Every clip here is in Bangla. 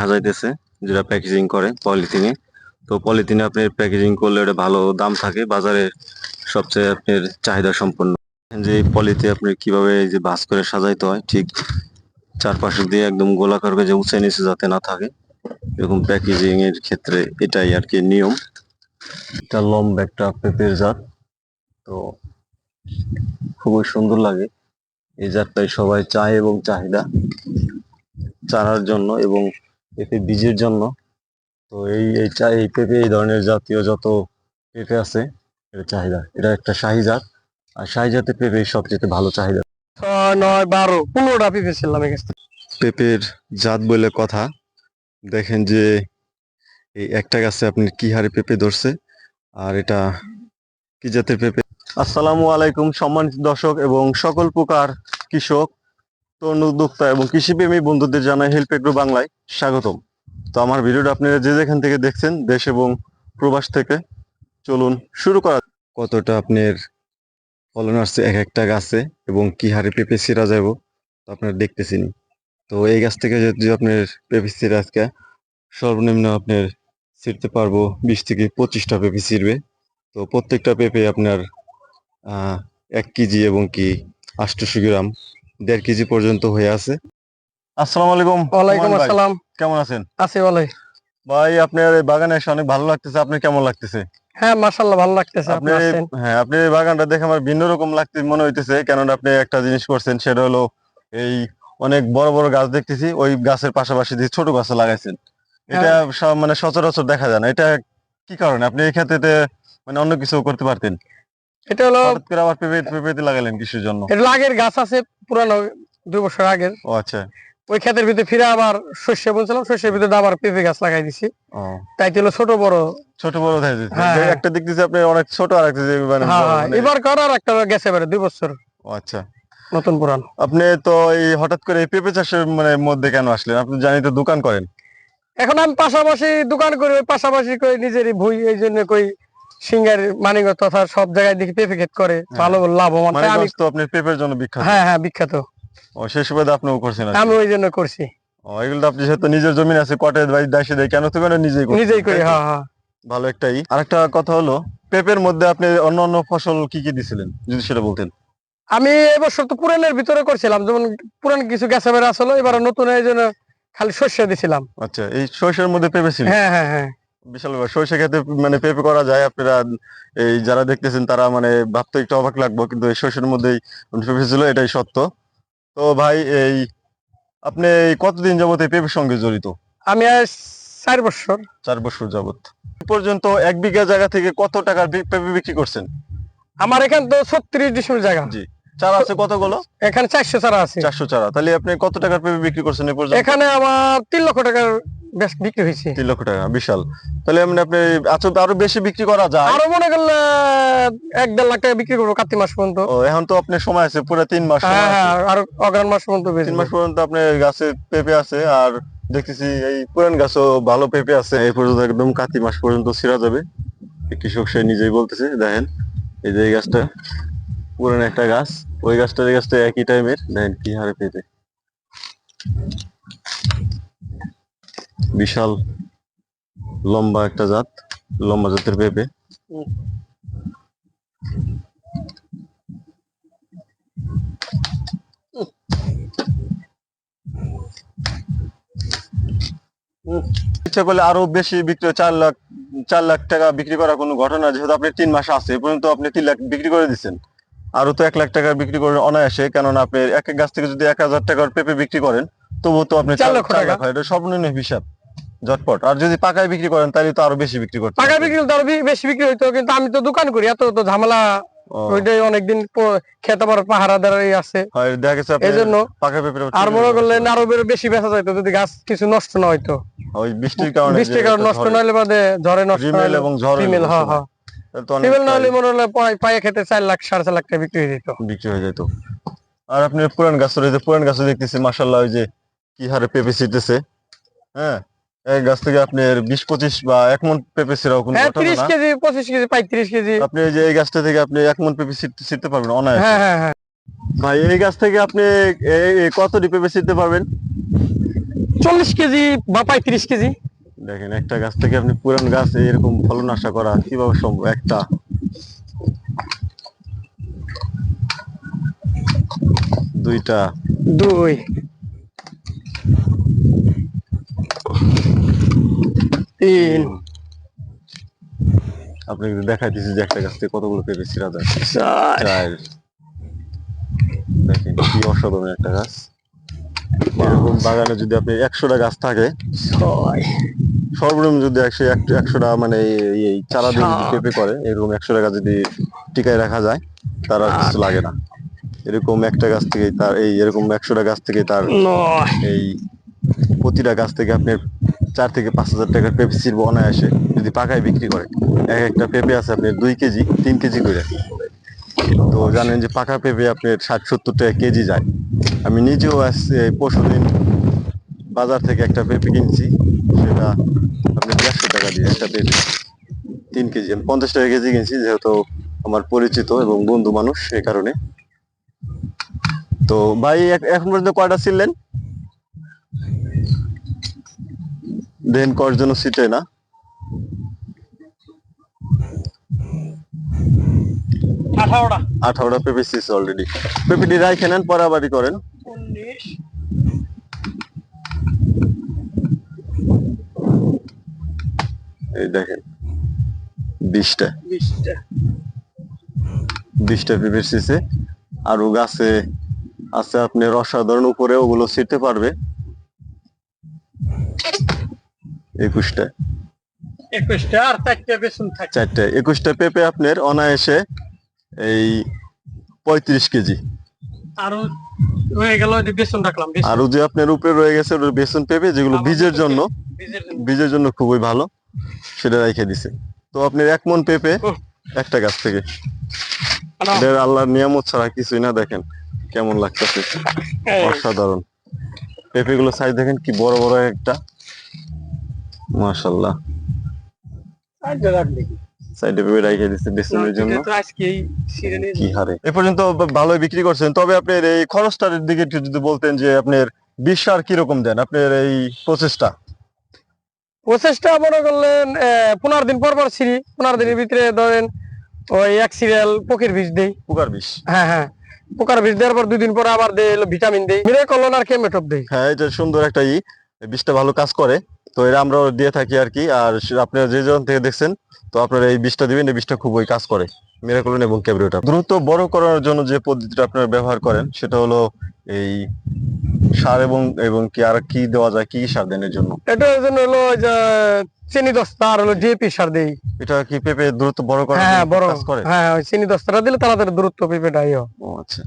যাইতেছে যেটা প্যাকেজিং করে পলিথিনে তো পলিথিনে আপনি প্যাকেজিং করলে ওটা ভালো দাম থাকে, বাজারে সবচেয়ে আপনার চাহিদা সম্পন্ন। যে পলিতে আপনি কীভাবে এই যে বাস করে সাজাইতে হয়, ঠিক চারপাশে দিয়ে একদম গোলাকার করে যে উঁচে নিচে যাতে না থাকে, এরকম প্যাকেজিং এর ক্ষেত্রে এটাই আর কি নিয়ম। এটা লম্বা একটা পেঁপের জাত, তো খুবই সুন্দর লাগে। এই জাতটাই সবাই চায় এবং চাহিদা, চারার জন্য এবং পেঁপে বীজের জন্য। তো এই এই চা এই পেঁপে এই ধরনের জাতীয় যত পেঁপে আছে এটা চাহিদা এটা একটা শাহি জাত আর শাহি জাতের পেঁপে সবচেয়ে ভালো চাহিদা। ছয় নয় বারো পনেরোটা পিপে ছিলাম। পেঁপের জাত বলে কথা। দেখেন যে এই একটা গাছে আপনি কি হারে পেঁপে ধরছে আর এটা কি জাতের পেঁপে? আসসালামু আলাইকুম সম্মানিত দর্শক এবং সকল প্রকার কৃষক তরুণ উদ্যোক্তা এবং কৃষিপ্রেমী বন্ধুদের জানাই হেল্প এগ্রো বাংলায় স্বাগতম। তো আমার ভিডিওটা আপনারা যে যেখান থেকে দেখছেন, দেশ এবং প্রবাস থেকে, চলুন শুরু করা কতটা আপনার ফলন আসছে, এক একটা গাছে এবং কি হারে পেঁপে ছিঁড়া যাব আপনারা দেখতেছেনই তো এই গাছ থেকে যদি আপনার পেঁপে ছিঁড়ে আজকে সর্বনিম্ন আপনার ছিঁড়তে পারব বিশ থেকে পঁচিশটা পেঁপে ছিঁড়বে। তো প্রত্যেকটা পেঁপে আপনার এক কেজি এবং কি আটশোশো গ্রাম দেড় কেজি পর্যন্ত হয়ে আছে। আসসালামু আলাইকুম। ওয়ালাইকুম আসসালাম। কেমন আছেন? আছি ভালোই। ভাই আপনার এই বাগানে এসে অনেক ভালো লাগতেছে। আপনি কেমন লাগতেছে? হ্যাঁ মাশাল্লাহ ভালো লাগতেছে আপনি হ্যাঁ আপনি এই বাগানটা দেখে আমার ভিন্ন রকম লাগতে মনে হইতেছে। কেননা আপনি একটা জিনিস করছেন সেটা হলো এই অনেক বড় বড় গাছ দেখতেছি ওই গাছের পাশাপাশি দিয়ে ছোট গাছ লাগাইছেন। এটা সব- মানে সচরাচর দেখা যায় না। এটা কি কারণে? আপনি এই ক্ষেত্রে মানে অন্য কিছু করতে পারতেন? এটা হলো করে আবার পেঁপে পেঁপেতে লাগালেন কিসের জন্য? এটা আগের গাছ আছে পুরানো দুই বছর আগের। ও আচ্ছা। ওই ক্ষেতের ভিতরে ফিরে আবার শস্য বুনছিলাম শস্যের ভিতরে আবার পেঁপে গাছ লাগাই দিছি। তাই হলো ছোট বড়। ছোট বড় হ্যাঁ। একটা দেখতেছি আপনি অনেক ছোট আর একটা মানে হ্যাঁ হ্যাঁ। মানে- এবার করার একটা গেছে এবারে দুই বছর। ও আচ্ছা। নতুন পুরান। আপনি তো এই হঠাৎ করে পেঁপে চাষের মানে মধ্যে কেন আসলেন? আপনি জানি তো দোকান করেন। এখন আমি পাশাপাশি দোকান করি ওই পাশাপাশি কই নিজেরই ভুই এই জন্য কই সিঙ্গার মানিক তথা সব জায়গায় দেখি পেঁপে ক্ষেত করে ভালো লাভবান। আমি তো আপনি পেঁপের জন্য বিখ্যাত। হ্যাঁ হ্যাঁ বিখ্যাত। ও সেই সুবাদে আপনিও করছেন আমি ওই জন্য করছি। ও এগুলো আপনি যেহেতু নিজের জমিন আছে কটের বাড়ি দাইসে দেয় কেন তো কেন নিজেই করছেন, নিজেই করি হ্যাঁ হ্যাঁ। ভালো একটাই আরেকটা কথা হলো পেঁপের মধ্যে আপনি অন্য অন্য ফসল কি কি দিছিলেন? যদি সেটা বলতেন। আমি এবছর তো পুরানের ভিতরে করছিলাম যেমন পুরান কিছু গেছে বেড়ে আসলো এবার নতুন এই জন্য খালি শস্য দিছিলাম। আচ্ছা এই সরিষার মধ্যে পেঁপে ছিল? হ্যাঁ হ্যাঁ হ্যাঁ। বিশাল ব্যাপার। সরিষা খেতে মানে পেঁপে করা যায় আপনারা এই যারা দেখতেছেন তারা মানে ভাবতে একটু অবাক লাগবো কিন্তু এই সরিষার মধ্যেই পেঁপে ছিল এটাই সত্য। তো ভাই এই আপনি এই কতদিন যাবত এই পেঁপের সঙ্গে জড়িত? আমি চার বছর। চার বছর যাবত পর্যন্ত এক বিঘা জায়গা থেকে কত টাকার পেঁপে বিক্রি করছেন? আমার এখান তো ছত্রিশ ডিসমিল জায়গা। জি। চারা আছে কতগুলো? এখানে চারশো চারা আছে। চারশো চারা। তাহলে আপনি কত টাকার পেঁপে বিক্রি করছেন এখানে আমার তিন লক্ষ টাকার বিক্রি হয়েছে। তিন লক্ষ টাকা বিশাল। তাহলে আপনি আচ্ছা আরও বেশি বিক্রি করা যায়? আরও মনে করলে এক দেড় লাখ টাকা বিক্রি করব কার্তিক মাস পর্যন্ত। এখন তো আপনার সময় আছে পুরো তিন মাস হ্যাঁ। হ্যাঁ আর অগ্রাণ মাস পর্যন্ত তিন মাস পর্যন্ত আপনার গাছে পেঁপে আছে আর দেখতেছি এই পুরান গাছও ভালো পেঁপে আছে। এই পর্যন্ত একদম কাতি মাস পর্যন্ত ছিঁড়া যাবে। কৃষক সে নিজেই বলতেছে দেখেন এই যে এই গাছটা। পুরান একটা গাছ। ওই গাছটা গাছটা একই টাইমের দেখেন কি হারে পেঁপে বিশাল, লম্বা একটা জাত। লম্বা জাতের পেঁপে। ইচ্ছা করলে আরও বেশি বিক্রি, চার লাখ চার লাখ টাকা বিক্রি করার কোনো ঘটনা, যেহেতু আপনি তিন মাস আছে, এ পর্যন্ত আপনি তিন লাখ বিক্রি করে দিচ্ছেন। আরও তো এক লাখ টাকা বিক্রি করে অনায়াসে কেননা আপনি এক এক গাছ থেকে যদি এক হাজার টাকার পেঁপে বিক্রি করেন তবুও তো আপনি চার লক্ষ টাকা। হয় এটা সর্বনিম্ন হিসাব ঝটপট। আর যদি পাকায় বিক্রি করেন তাহলে তো আরও বেশি বিক্রি করতে পারবেন। বিক্রি হলে তো আরও বেশি বিক্রি হইতো কিন্তু আমি তো দোকান করি এত তো ঝামেলা। ওইটাই অনেকদিন খেতে পারো পাহারাদার আছে। হয় দেখা গেছে এই জন্য পাকা পেঁপে আর মনে করলেন আরও বেশি বেচা যাইতো যদি গাছ কিছু নষ্ট না হইতো। ওই বৃষ্টির কারণে বৃষ্টির কারণে নষ্ট না হলে বাদে ঝড়ে নষ্ট এবং ঝড় হ্যাঁ হ্যাঁ। ফিমেল না হলে মনে হলে পায়ে- খেতে চার লাখ সাড়ে চার লাখ টাকা বিক্রি হয়ে যেত। বিক্রি হয়ে যেত। আর আপনি পুরান গাছ রয়েছে যে পুরান গাছ দেখতেছি মাসাল্লাহ ওই যে কি হারে পেঁপে ছিটতেছে। হ্যাঁ এক গাছ থেকে আপনার বিশ পঁচিশ বা এক মন পেঁপে ছিড়াও কোনো হ্যাঁ ঘটনা কেজি পঁচিশ কেজি পঁয়ত্রিশ কেজি। আপনি এই যে এই গাছটা থেকে আপনি এক মন পেঁপে ছিটতে ছিটতে পারবেন অনায়াসে। হ্যাঁ হ্যাঁ হ্যাঁ। ভাই এই গাছ থেকে আপনি পেঁপে ছিটতে পারবেন? চল্লিশ কেজি বা পঁয়ত্রিশ কেজি। দেখেন একটা গাছ থেকে আপনি পুরান গাছ এরকম ফলন আশা করা কীভাবে সম্ভব? একটা। দুইটা। দুই। তিন। আপনাকে দেখাই দিচ্ছি যে একটা গাছ থেকে কতগুলো পেঁপে ছিঁড়া চার। দেখেন কি অসাধারণ একটা গাছ। এরকম বাগানে যদি আপনি একশোটা গাছ থাকে সর্বনিম্ন যদি একশো এক- একশোটা মানে এই- চারা দিয়ে যদি পেঁপে করে এরকম একশো টাকা যদি টিকায় রাখা যায় তার আর কিছু লাগে না। এরকম একটা গাছ থেকে তার এই এরকম একশোটা গাছ থেকে তার এই প্রতিটা গাছ থেকে আপনি চার থেকে পাঁচ হাজার টাকার পেঁপে ছিড়বো অনায়াসে যদি পাকায় বিক্রি করে। এক একটা পেঁপে আছে আপনার দুই কেজি তিন কেজি করে। তো জানেন যে পাকা পেঁপে আপনার ষাট সত্তর টাকা কেজি যায়। আমি নিজেও আসছে পরশু দিন বাজার থেকে একটা পেঁপে কিনছি সেটা আপনি দেড়শো টাকা দিয়ে একটা পেঁপে তিন কেজি আমি পঞ্চাশ টাকা কেজি কিনছি যেহেতু আমার পরিচিত এবং বন্ধু মানুষ সেই কারণে। তো ভাই এখন পর্যন্ত কয়টা ছিলেন? দেন কর জন্য সিটে না? আঠারোটা। পেঁপে সিস অলরেডি পেঁপেটি রাইখে নেন পরাবাড়ি করেন। এই দেখেন বিশটা বিশটা সিসে আরও গাছে আছে আপনার অসাধারণ উপরে ওগুলো ছিটতে পারবে। একুশটা। একুশটা আর চারটে বেসন থাকে। চারটে। একুশটা পেঁপে আপনার অনায়াসে এই পঁয়ত্রিশ কেজি। আরও হয়ে গেল বেসন রাখলাম আরও যে আপনার উপরে রয়ে গেছে বেসন পেঁপে যেগুলো বীজের জন্য। বীজের জন্য খুবই ভালো। সেটা রেখে দিছে। তো আপনি এক মন পেঁপে একটা গাছ থেকে। এটা আল্লাহর নিয়ামত ছাড়া কিছুই না দেখেন কেমন লাগতেছে। অসাধারণ। পেঁপে গুলো সাইজ দেখেন কি বড় বড় একটা। মাশাল্লাহ। সাইডে পেঁপে রেখে দিছে বেসনের জন্য। কি হারে। এ পর্যন্ত ভালোই বিক্রি করছেন। তবে আপনার এই খরচটার দিকে একটু যদি বলতেন যে আপনার বিশ সার কীরকম দেন আপনার এই প্রসেসটা প্রসেসটা মনে করলেন পনেরো দিন পর পর ছিঁড়ি। পনেরো দিনের ভিতরে ধরেন ওই এক সিরিয়াল পোকের বীজ দেই। পুকার বিষ? হ্যাঁ হ্যাঁ। পোকার বীজ দেওয়ার পর দুই দিন পর আবার দেই ভিটামিন দেই। মিরে কলন আর কেমেটপ দেই। হ্যাঁ এটা সুন্দর একটা ই। বীজটা ভালো কাজ করে। তো এটা আমরা দিয়ে থাকি আর কি। আর আপনারা যে জন থেকে দেখছেন তো আপনারা এই বীজটা দিবেন। এই বীজটা খুবই কাজ করে। মেরাকলন এবং ক্যাবরিওটা দ্রুত বড় করার জন্য যে পদ্ধতিটা আপনারা ব্যবহার করেন সেটা হলো এই সার এবং এবং কি আর কি দেওয়া যায়? কি সার দেন এর জন্য? এটার জন্য হলো ওই যে চিনি দস্তা আর হলো ডিএপি সার দেই। এটা কি পেঁপে দ্রুত বড় করে হ্যাঁ বড়। করে? হ্যাঁ ওই চিনি দস্তাটা দিলে তাড়াতাড়ি দূরত্ব পেঁপেটা ইয়ে হয়। ও আচ্ছা।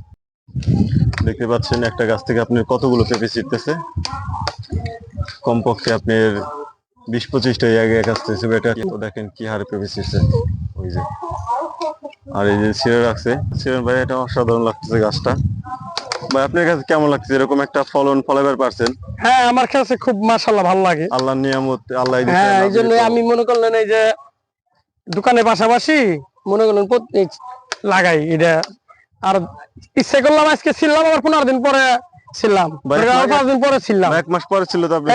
দেখতে পাচ্ছেন একটা গাছ থেকে আপনি কতগুলো পেঁপে ছিটতেছে? কমপক্ষে আপনার বিশ পঁচিশটা আগে গাছ থেকে এটা তো দেখেন কি হারে পেঁপে ছিটছে। ওই যে। আর এই যে ছিঁড়ে রাখছে। ছিঁড়েন ভাই এটা অসাধারণ লাগতেছে গাছটা। ভাই আপনার কাছে কেমন লাগছে? এরকম একটা ফলন ফলাবার পারছেন? হ্যাঁ আমার কাছে খুব ভালো লাগে। আল্লাহর নিয়ামত আল্লাহ হ্যাঁ এই জন্য আমি মনে করলেন এই যে দোকানের পাশাপাশি মনে করলেন লাগাই এটা আর ইচ্ছে করলাম আজকে ছিলাম আবার পনেরো দিন পরে ছিলাম পাঁচ দিন পরে ছিলাম এক মাস পরে ছিল তো আপনি।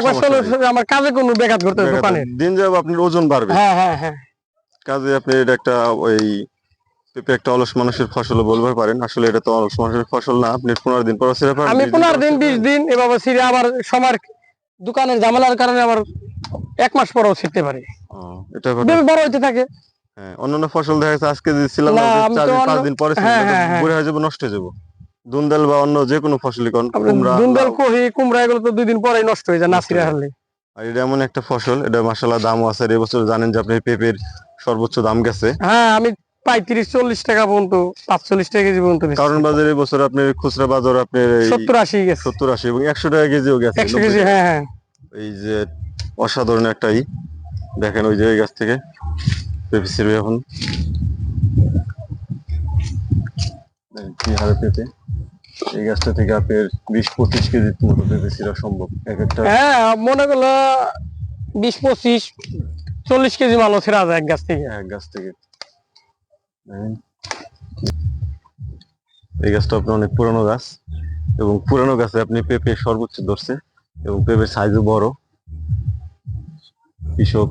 আমার কাজে কোনো দোকানে দিন যাবে আপনার ওজন বাড়বে। হ্যাঁ হ্যাঁ হ্যাঁ। কাজে আপনি এটা একটা ওই পেঁপে একটা অলস মানুষের ফসল পারেন। আসলে এটা তো অলস মানুষের ফসল না। আপনি পনেরো দিন পর ছেড়ে পারেন আমি পনেরো দিন বিশ দিন এভাবে ছিঁড়ে আবার সময়ের দোকানের ঝামেলার কারণে আবার এক মাস পরেও ছিঁড়তে পারি। এটা। বড় হইতে থাকে। হ্যাঁ অন্যান্য ফসল দেখা যাচ্ছে আজকে চার দিন পাঁচ দিন পরে ছিল, হ্যাঁ, হ্যাঁ, হ্যাঁ। যাবে নষ্ট হয়ে যাবে। দুন্দাল বা অন্য যে কোনো ফসলই কুমড়া দুন্দল। কহি কুমড়া এগুলো তো দুই দিন পরেই নষ্ট হয়ে যায় না ছিঁড়ে হারলে আর এটা এমন একটা ফসল এটা মাসাল্লাহ দামও আছে এবছর জানেন যে আপনি পেঁপের সর্বোচ্চ দাম গেছে। হ্যাঁ আমি পঁয়ত্রিশ চল্লিশ টাকা পর্যন্ত পাঁচচল্লিশ টাকা কেজি পর্যন্ত কারণ বাজারে এবছর আপনার খুচরা বাজার আপনার সত্তর আশি গেছে। সত্তর আশি এবং একশো টাকা কেজিও গেছে একশো কেজি হ্যাঁ হ্যাঁ। এই যে অসাধারণ একটা ই দেখেন ওই যে এই গাছ থেকে পেঁপে ছিড়বে এখন। কি হারে পেঁপে? এই গাছটা থেকে আপনার বিশ পঁচিশ কেজি মতো পেঁপে ছিঁড়া সম্ভব। এক একটা হ্যাঁ মনে করল বিশ পঁচিশ চল্লিশ কেজি মালও ছেড়া যায় এক গাছ থেকে। এক গাছ থেকে। এই গাছটা আপনার অনেক পুরানো গাছ এবং পুরানো গাছে আপনি পেঁপে সর্বোচ্চ ধরছে এবং পেঁপের সাইজও বড়। কৃষক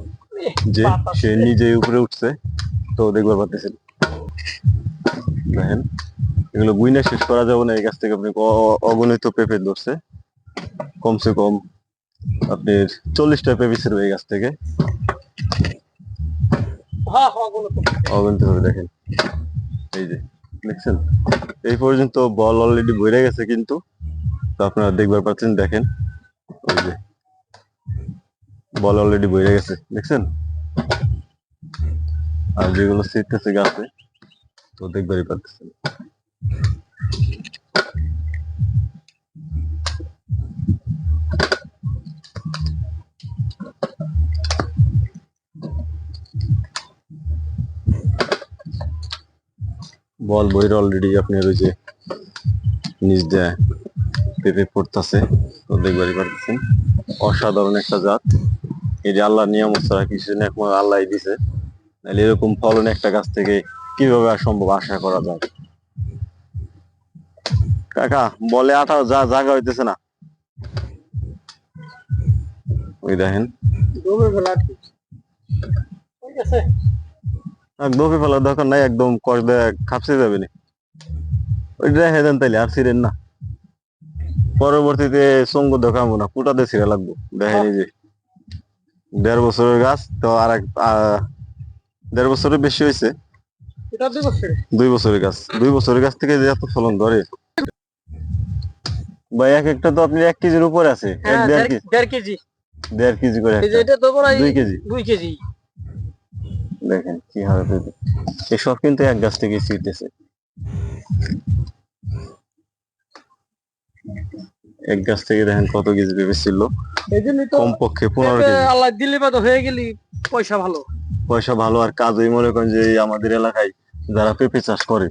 যে, সে নিজেই উপরে উঠছে, তো দেখবার পাচ্ছেন দেখেন, এগুলো গুইনা শেষ করা যাবে না, এই গাছ থেকে আপনি অগণিত পেঁপে ধরছে। কমসে কম আপনার চল্লিশটা পেঁপে ছিল এই গাছ থেকে। দেখেন। এই যে, দেখছেন? এই পর্যন্ত বল অলরেডি বইরে গেছে কিন্তু, তো আপনারা দেখবার পাচ্ছেন, দেখেন। ওই যে বল অলরেডি বইরে গেছে, দেখছেন? আর যেগুলো ছিটতেছে গাছে, তো দেখবারই পাচ্ছেন। বল বইরে অলরেডি আপনার ওই যে নিচ দিয়ে পেঁপে পড়তেছে, তো দেখবারই পারতেছেন অসাধারণ একটা জাত। এই যে আল্লাহ নিয়ম ছাড়া কিছু না একমাত্র আল্লাহ দিছে। নাহলে এরকম ফলন একটা গাছ থেকে কীভাবে সম্ভব আশা করা যায়? কাকা, বলে আঠা যা জায়গা হইতেছে না। ওই দেখেন। দোপে ফেলার দরকার নাই একদম কষ দেয় খাপসে যাবে না। ওই রেখে দেন তাইলে আর ছিলেন না। পরবর্তীতে সঙ্গ দেখাবো না পুটাতে ছিঁড়ে লাগবো দেখেন যে। দেড় বছরের গাছ তো আর এক দেড় বছরের বেশি হয়েছে। দুই বছর বছরের গাছ দুই বছরের গাছ থেকে যে এত ফলন ধরে। ভাই এক একটা তো আপনি এক কেজির উপরে আছে হ্যাঁ দেড় কেজি। দেড় কেজি। করে দুই কেজি। দুই কেজি। দেখেন কি হারে পেঁপে এসব কিন্তু এক গাছ থেকে ছিটতেছে। এক গাছ থেকে দেখেন কত কেজি পেঁপে ছিল। এই জন্যই তো কমপক্ষে পনেরো কেজি। আল্লাহ দিলে বা তো হয়ে গেলি পয়সা ভালো। পয়সা ভালো আর কাজই মনে করেন যে আমাদের এলাকায় যারা পেঁপে চাষ করে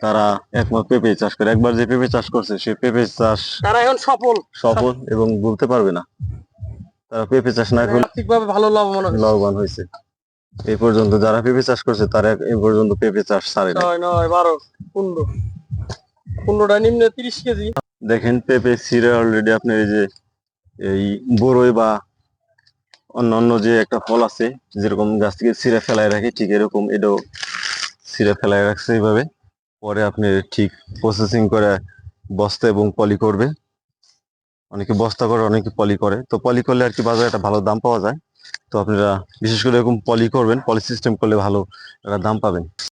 তারা একমাত্র পেঁপে চাষ করে। একবার যে পেঁপে চাষ করছে সে পেঁপে চাষ তারা এখন সফল। সফল এবং বলতে পারবে না। তারা পেঁপে চাষ না করলে ভালো লাভবান লাভবান হয়েছে। এই পর্যন্ত যারা পেঁপে চাষ করছে তারা এই পর্যন্ত পেঁপে চাষ ছাড়ে নয় নয় বারো পনেরো। পনেরোটা নিম্নে তিরিশ কেজি। দেখেন পেঁপে সিরে অলরেডি আপনার এই যে এই বড়ই বা অন্য অন্য যে একটা ফল আছে যেরকম গাছ থেকে ছিঁড়ে ফেলায় রাখে ঠিক এরকম এটাও ছিঁড়ে ফেলায় রাখছে এইভাবে। পরে আপনি ঠিক প্রসেসিং করে বস্তা এবং পলি করবে। অনেকে বস্তা করে অনেকে পলি করে। তো পলি করলে আর কি বাজারে একটা ভালো দাম পাওয়া যায়। তো আপনারা বিশেষ করে এরকম পলি করবেন পলি সিস্টেম করলে ভালো একটা দাম পাবেন।